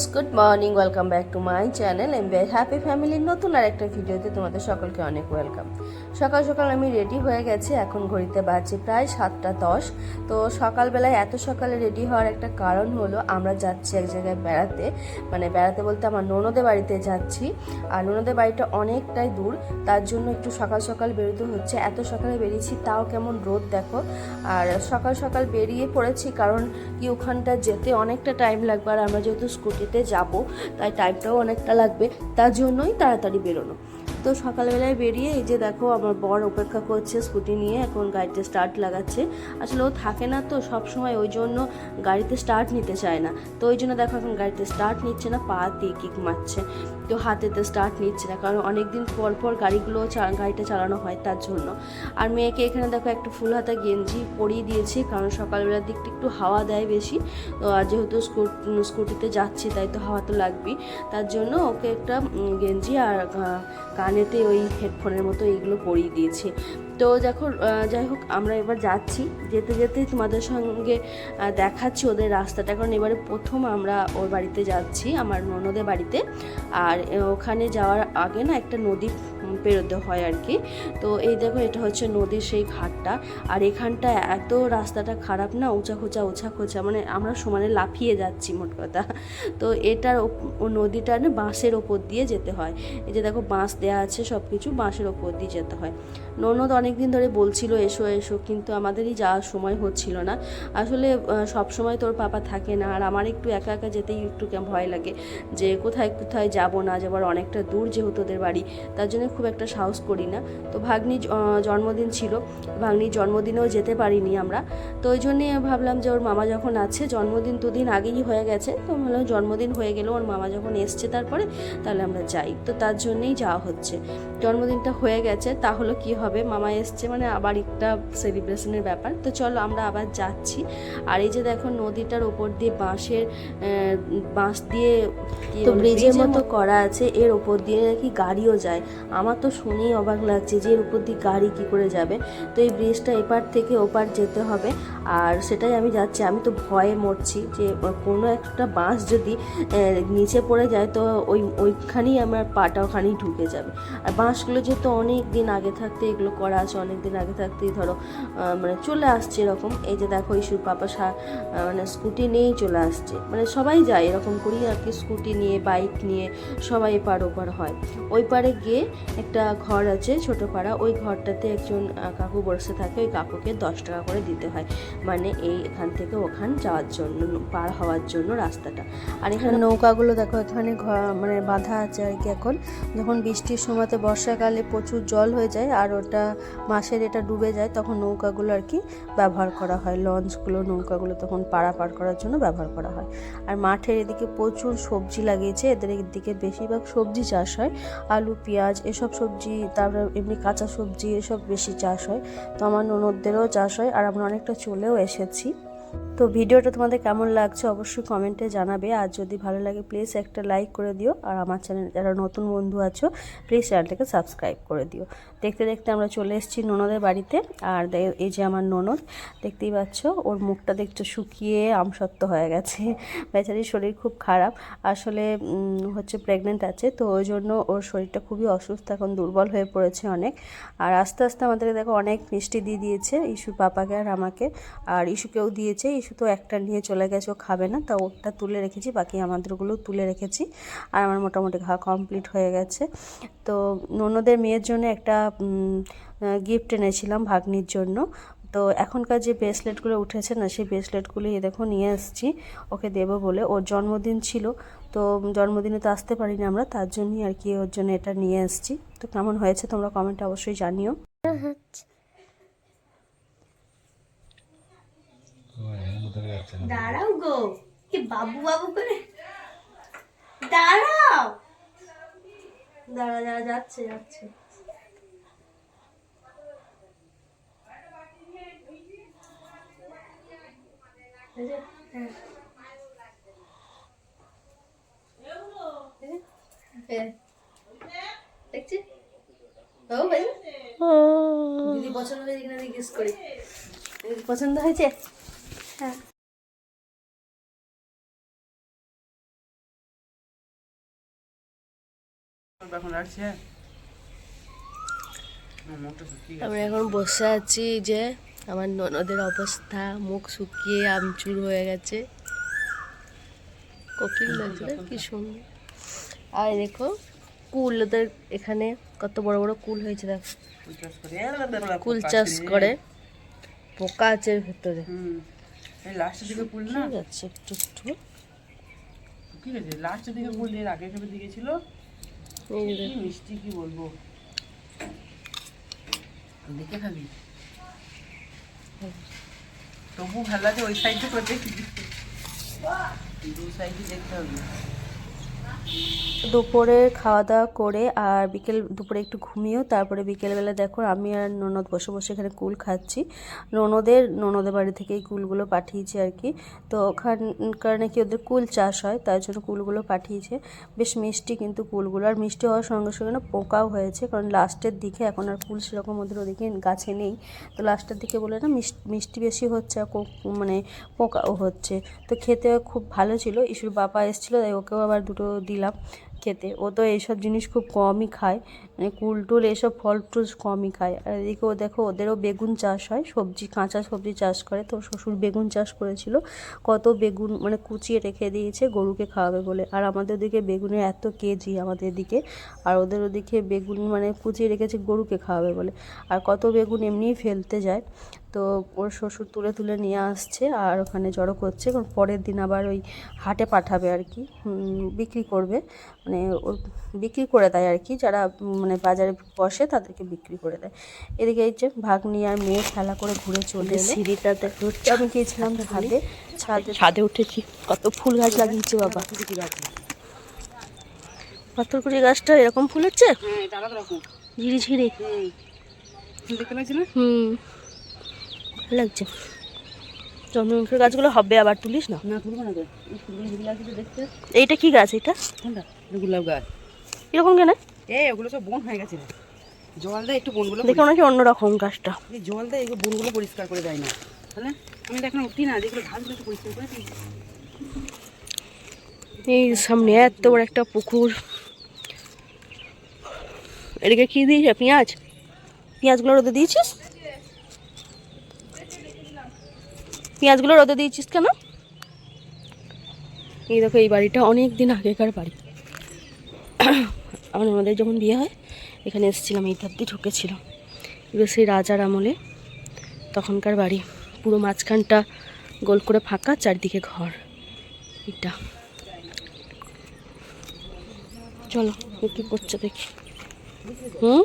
Friends good morning, welcome back to my channel. M happy ফ্যামিলির নতুন আর একটা ভিডিওতে তোমাদের সকলকে অনেক ওয়েলকাম। সকাল সকাল আমি রেডি হয়ে গেছি, এখন ঘড়িতে বাজছে প্রায় সাতটা দশ। তো সকালবেলায় এত সকালে রেডি হওয়ার একটা কারণ হলো, আমরা যাচ্ছি এক জায়গায় বেড়াতে। মানে বেড়াতে বলতে আমার ননদের বাড়িতে যাচ্ছি। আর ননদের বাড়িটা অনেকটাই দূর, তার জন্য একটু সকাল সকাল বেরোতে হচ্ছে। এত সকালে বেরিয়েছি, তাও কেমন রোদ দেখো। আর সকাল সকাল বেরিয়ে পড়েছি, কারণ কি, ওখানটা যেতে অনেকটা টাইম লাগবে। আর আমরা যেহেতু স্কুটিতে যাব তাই টাইমটাও অনেকটা লাগবে তার জন্যই তাড়াতাড়ি বেরোনো। তো সকালবেলায় বেরিয়ে এই যে দেখো আমার বর অপেক্ষা করছে স্কুটি নিয়ে, এখন গাড়িতে স্টার্ট লাগাচ্ছে। আসলে ও থাকে না তো সব সময় ওই জন্য গাড়িতে স্টার্ট নিতে চায় না। তো ওই জন্য দেখো এখন গাড়িতে স্টার্ট নিচ্ছে না, পা দিয়ে কিক মারছে। তো হাতেতে স্টার্ট নিচ্ছে না, কারণ অনেক দিন পর পর গাড়িগুলো গাড়িটা চালানো হয় তার জন্য। আর মেয়েকে এখানে দেখো একটা ফুল হাতা গেঞ্জি পরিয়ে দিয়েছি, কারণ সকালবেলার দিকটা একটু হাওয়া দেয় বেশি। তো আর যেহেতু স্কুট, স্কুটিতে যাচ্ছি, তাই তো হাওয়া তো লাগবেই। তার জন্য ওকে একটা গেঞ্জি আর কানেতে ওই হেডফোনের মতো এইগুলো পরিয়ে দিয়েছে। তো দেখো যাই হোক, আমরা এবার যাচ্ছি। যেতে যেতে তোমাদের সঙ্গে দেখাচ্ছি ওদের রাস্তাটা। কারণ এবারে প্রথম আমরা ওর বাড়িতে যাচ্ছি, আমার ননদের বাড়িতে। আর ওখানে যাওয়ার আগে না একটা নদী পেরোতে হয় আর কি। তো এই দেখো, এটা হচ্ছে নদীর সেই ঘাটটা। আর এখানটা এত রাস্তাটা খারাপ না, উঁচা খোঁচা উঁচা খোঁচা মানে আমরা সমানে লাফিয়ে যাচ্ছি মোট কথা। তো এটার নদীটা না বাঁশের ওপর দিয়ে যেতে হয়। এই যে দেখো, বাঁশ দেওয়া আছে সব কিছু বাঁশের ওপর দিয়ে যেতে হয়। ননদ অনেক দিন ধরে বলছিল, এসো এসো। কিন্তু আমাদেরই যাওয়ার সময় হচ্ছিল না। আসলে সব সময় তোর পাপা থাকে না, আর আমার একটু একা একা যেতেই একটু ভয় লাগে। যে কোথায় কোথায় যাব না যাবার অনেকটা দূর যেহেতু তোদের বাড়ি, তার জন্য খুব একটা সাহস করি না। তো ভাগ্নি জন্মদিন ছিল ভাগ্নির জন্মদিনেও যেতে পারিনি আমরা। তো ওই জন্যে ভাবলাম যে ওর মামা যখন আছে জন্মদিন দুদিন আগেই হয়ে গেছে তো ভাবলাম জন্মদিন হয়ে গেল ওর মামা যখন এসছে তারপরে তাহলে আমরা যাই। তো তার জন্যেই যাওয়া হচ্ছে। জন্মদিনটা হয়ে গেছে তাহলে কি হবে? মামা এসছে মানে আবার একটা সেলিব্রেশনের ব্যাপার। তো চলো আমরা আবার যাচ্ছি। আর এই যে দেখো নদীটার ওপর দিয়ে বাঁশের বাঁশ দিয়ে তো ব্রিজের মতো করা আছে এর ওপর দিয়ে নাকি গাড়িও যায়। আমার তো শুনেই অবাক লাগছে যে এর উপর দিয়ে গাড়ি কী করে যাবে। তো এই ব্রিজটা এপার থেকে ওপার যেতে হবে। আর সেটাই আমি যাচ্ছি। আমি তো ভয়ে মরছি যে কোনো একটা বাঁশ যদি নিচে পড়ে যায় তো ওই, ওইখানেই আমার পাটা ওখানেই ঢুকে যাবে। আর বাঁশগুলো যেহেতু অনেক দিন আগে থাকতে, এগুলো করা আছে অনেক দিন আগে থাকতেই ধরো মানে চলে আসছে এরকম। এই যে দেখো ইস্যুর পাপা মানে স্কুটি নিয়েই চলে আসছে। মানে সবাই যায় এরকম করেই আর কি, স্কুটি নিয়ে, বাইক নিয়ে সবাই এপার ওপার হয়। ওই পারে গিয়ে একটা ঘর আছে ছোট পাড়া ওই ঘরটাতে একজন কাকু বসে থাকে, ওই কাকুকে দশ টাকা করে দিতে হয়। মানে এই এখান থেকে ওখান যাওয়ার জন্য, পার হওয়ার জন্য রাস্তাটা। আর এখানে নৌকাগুলো দেখো, এখানে মানে বাঁধা আছে আর কি এখন। যখন বৃষ্টির সময়তে বর্ষাকালে প্রচুর জল হয়ে যায় আর ওটা মাসের এটা ডুবে যায়, তখন নৌকাগুলো আর কি ব্যবহার করা হয়। লঞ্চগুলো, নৌকাগুলো তখন পারাপার করার জন্য ব্যবহার করা হয়। আর মাঠের এদিকে প্রচুর সবজি লাগিয়েছে। এদের এদিকে বেশিরভাগ সবজি চাষ হয়। আলু, পেঁয়াজ, এসব সবজি, তারপরে এমনি কাঁচা সবজি, এসব বেশি চাষ হয়। তো আমার ননদদেরও চাষ হয় আর আমরা অনেকটা চলেও এসেছি। তো ভিডিওটা তোমাদের কেমন লাগছে অবশ্যই কমেন্টে জানাবে। আর যদি ভালো লাগে প্লিজ একটা লাইক করে দিও। আর আমার চ্যানেল যারা নতুন বন্ধু আছো প্লিজ চ্যানেলটাকে সাবস্ক্রাইব করে দিও। দেখতে দেখতে আমরা চলে এসেছি ননদের বাড়িতে। আর এই যে আমার ননদ, দেখতেই পাচ্ছ, ওর মুখটা দেখছ শুকিয়ে আমসত্ব হয়ে গেছে। বেচারির শরীর খুব খারাপ। আসলে হচ্ছে প্রেগনেন্ট আছে, তো ওই জন্য ওর শরীরটা খুবই অসুস্থ, এখন দুর্বল হয়ে পড়েছে অনেক। আর আস্তে আস্তে আমাদেরকে দেখো অনেক মিষ্টি দিয়ে দিয়েছে ইস্যুর পাপাকে আর আমাকে। আর ইস্যুকেও দিয়েছে ইস্যু শুধু একটা নিয়ে চলে গেছে, ও খাবে না। তা ওটা তুলে রেখেছি, বাকি আমাদেরগুলো তুলে রেখেছি। আর আমার মোটামুটি খাওয়া কমপ্লিট হয়ে গেছে। তো ননদের মেয়ের জন্য একটা গিফট এনেছিলাম ভাগ্নির জন্য। তো এখনকার যে ব্রেসলেটগুলো উঠেছে না, সেই ব্রেসলেটগুলো দেখো নিয়ে এসেছি। ওকে দেবো বলে। ওর জন্মদিন ছিল। তো জন্মদিনে তো আসতে পারিনি আমরা, তার জন্যই আর কি ওর জন্য এটা নিয়ে এসেছি। তো কেমন হয়েছে তোমরা কমেন্টে অবশ্যই জানিও। দাঁড়াও গো কি বাবু বাবু করে? দাঁড়াও। দাঁড়া দাঁড়া যাচ্ছে যাচ্ছে। ও ভাই দিদি পছন্দ হয়েছে কিনা জিজ্ঞেস করি। পছন্দ হয়েছে? আচ্ছা। হ্যাঁ? আমরা এখন বসে আছি যে আমার ননদের অবস্থা মুখ শুকিয়ে আমচুর হয়ে গেছে। কোকিল লাগছে না? কি সুন্দর। আর দেখো কুল ওদের এখানে কত বড় বড় কুল হয়েছে দেখো। কুল চাষ করে পোকা আছে ভেতরে। এই লাস্টের দিকে ফুল না? যাচ্ছে একটু একটু। ঠিক আছে লাস্টের দিকে ফুল এর আগে সবে দিকে ছিল মিষ্টি কি বলব? দেখে খাবি। তবু ভালো লাগে ওই সাইডে করে দেখি দু সাইডে দেখতে হবে। দুপুরে খাওয়া দাওয়া করে আর বিকেল, দুপুরে একটু ঘুমিয়েও তারপরে বিকেলবেলা দেখো আমি আর ননদ বসে বসে এখানে কুল খাচ্ছি। ননদের ননদের বাড়ি থেকে এই কুলগুলো পাঠিয়েছে আর কি। তো ওখানকার নাকি ওদের কুল চাষ হয়, তার জন্য কুলগুলো পাঠিয়েছে। বেশ মিষ্টি কিন্তু কুলগুলো। আর মিষ্টি হওয়ার সঙ্গে সঙ্গে না পোকাও হয়েছে, কারণ লাস্টের দিকে এখন আর কুল সেরকম ওদের ওদিকে গাছে নেই। তো লাস্টের দিকে বলে না মিষ্টি বেশি হচ্ছে আর মানে পোকাও হচ্ছে। তো খেতে খুব ভালো ছিল ইস্যুর বাবা এসেছিল, তাই ওকেও আবার দুটো দিলাম খেতে। ও তো এইসব জিনিস খুব কমই খায়। মানে কুলটুল এসব ফল টুল কমই খায়। আর এদিকে ও দেখো, ওদেরও বেগুন চাষ হয়। সবজি, কাঁচা সবজি চাষ করে। তো শ্বশুর বেগুন চাষ করেছিল। কত বেগুন মানে কুচিয়ে রেখে দিয়েছে গরুকে খাওয়াবে বলে। আর আমাদের ওদিকে বেগুনের এত কেজি আমাদের এদিকে। আর ওদের ওদিকে বেগুন মানে কুচিয়ে রেখেছে গরুকে খাওয়াবে বলে। আর কত বেগুন এমনিই ফেলতে যায়। তো ওর শ্বশুর তুলে তুলে নিয়ে আসছে আর ওখানে জড়ো করছে। পরের দিন আবার ওই হাটে পাঠাবে আর কি বিক্রি করবে। মানে ওর বিক্রি করে দেয় আর কি যারা মানে বাজারে বসে তাদেরকে বিক্রি করে দেয়। এদিকে এই যে ভাগ্নি আর মেয়ে খেলা করে ঘুরে চলে এলো। সিঁড়িটা দেখো। আমি গিয়েছিলাম ছাদে। ছাদে ছাদে উঠেছি। কত ফুল গাছ লাগিয়েছে বাবা। পাথরকুড়ি গাছটা এরকম ফুল হচ্ছে? হ্যাঁ ঝিরি ঝিরি হুম দেখতে লাগছে না হুম ভালো লাগছে। চন্দ্রমুখীর গাছগুলো হবে আবার তুলিস না? না তুলবো না দেখতে। এইটা কি গাছ এটা? গোলাপ গাছ। এরকম কেন এই ওগুলো সব বন হয়ে গেছে জল দেয় একটু বনগুলো দেখে হচ্ছে অন্যরকম গাছটা। জল দেয় এগুলো বনগুলো পরিষ্কার করে দেয় না। তাহলে? আমি এখন উঠি না যেগুলো ঘাসগুলো একটু পরিষ্কার করে দিই। এই সামনে এত বড় একটা পুকুর। এদিকে কি দিয়েছে? পেঁয়াজ? পেঁয়াজগুলো রোদে দিয়েছিস? পেঁয়াজগুলো রোদে দিয়েছিস কেন? এই দেখো এই বাড়িটা অনেক দিন আগেকার বাড়ি। আমার আমাদের যখন বিয়ে হয় এখানে এসেছিলাম এই ধাপ দিয়ে ঢুকেছিলাম এগুলো সেই রাজার আমলে তখনকার বাড়ি। পুরো মাঝখানটা গোল করে ফাঁকা চারদিকে ঘর। এটা চলো কি করছে দেখি। হুম?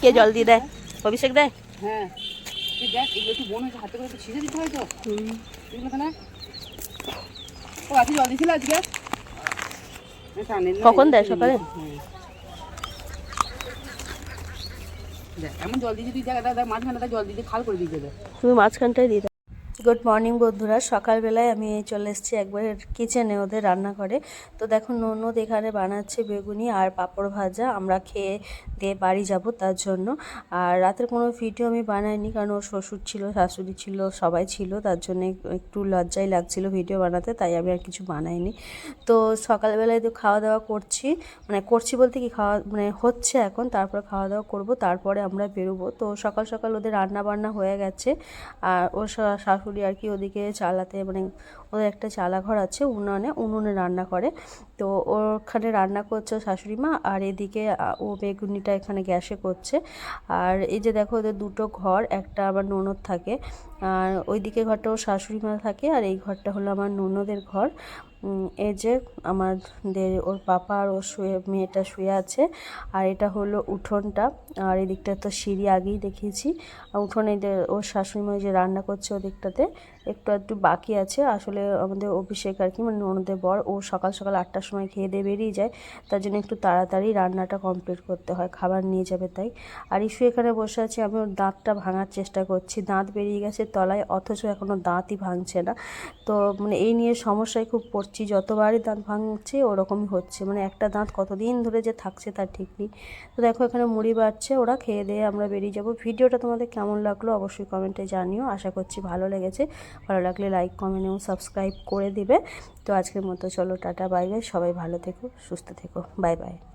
কে জল দিয়ে দেয়? অভিষেক দেয়? হ্যাঁ। তুই দেখ এগুলো একটু বন হয়েছে হাতে করে একটু ছিঁড়ে দিতে হয় তো। এগুলো তাহলে ও আজকে জল দিয়েছিল আজকে? কখন এই দেয়, সকালে? দেখ, এমন জল দিয়ে তুই দেখ দেখ, দেখ, মাঝখানে দেখ, জল দিয়ে খাল করে দিয়ে দেবে তুমি মাঝখানটাই দিয়ে গুড মর্নিং বন্ধুরা। সকালবেলায় আমি চলে এসেছি একবার কিচেনে ওদের রান্না করে তো দেখো, ননদ এখানে বানাচ্ছে বেগুনি আর পাঁপড় ভাজা। আমরা খেয়ে দিয়ে বাড়ি যাব তার জন্য। আর রাতের কোনো ভিডিও আমি বানাইনি, কারণ ওর শ্বশুর ছিল, শাশুড়ি ছিল, সবাই ছিল। তার জন্য একটু লজ্জাই লাগছিল ভিডিও বানাতে, তাই আমি আর কিছু বানাইনি। তো সকালবেলায় তো খাওয়া দাওয়া করছি। মানে করছি বলতে কি, খাওয়া মানে হচ্ছে এখন, তারপর খাওয়া দাওয়া করব, তারপরে আমরা বেরোবো। তো সকাল সকাল ওদের রান্না বান্না হয়ে গেছে। আর ওর শা- শাশুড়ি আর কি ওদিকে চালাতে মানে ওদের একটা চালাঘর আছে উনুনে উনুনে রান্না করে। তো ওখানে রান্না করছে শাশুড়ি মা, আর এদিকে ও বেগুনিটা এখানে গ্যাসে করছে। আর এই যে দেখো ওদের দুটো ঘর, একটা আবার ননদ থাকে। আর ওইদিকে ঘরটা ওর শাশুড়ি মা থাকে আর এই ঘরটা হলো আমার ননদের ঘর। এই যে আমাদের ওর পাপা আর ওর শুয়ে, মেয়েটা শুয়ে আছে আর এটা হলো উঠোনটা আর এই দিকটা তো সিঁড়ি আগেই দেখিয়েছি। আর উঠোনে ওর শাশুড়ি মা যে রান্না করছে ওদিকটাতে একটু একটু বাকি আছে। আসলে আমাদের অভিষেক আর কি মানে ননদের বর, ও সকাল সকাল আটটার সময় খেয়ে দিয়ে বেরিয়ে যায়। তার জন্য একটু তাড়াতাড়ি রান্নাটা কমপ্লিট করতে হয়, খাবার নিয়ে যাবে তাই। আর ইস্যু এখানে বসে আছে, আমি ওর দাঁতটা ভাঙার চেষ্টা করছি। দাঁত বেরিয়ে গেছে তলায়, অথচ এখনও দাঁতই ভাঙছে না। তো মানে এই নিয়ে সমস্যায় খুব পড়ছি, যতবারই দাঁত ভাঙছে ওরকমই হচ্ছে। মানে একটা দাঁত কতদিন ধরে যে থাকছে তার ঠিক নেই। তো দেখো, এখানে মুড়ি বাড়ছে, ওরা খেয়ে দিয়ে আমরা বেরিয়ে যাব। ভিডিওটা তোমাদের কেমন লাগল অবশ্যই কমেন্টে জানিও। আশা করছি ভালো লেগেছে। ভালো লাগলে লাইক, কমেন্ট এবং সাবস্ক্রাইব করে দিবে। তো আজকের মতো চলো, টাটা, বাই বাই। সবাই ভালো থেকো, সুস্থ থেকো। Bye bye.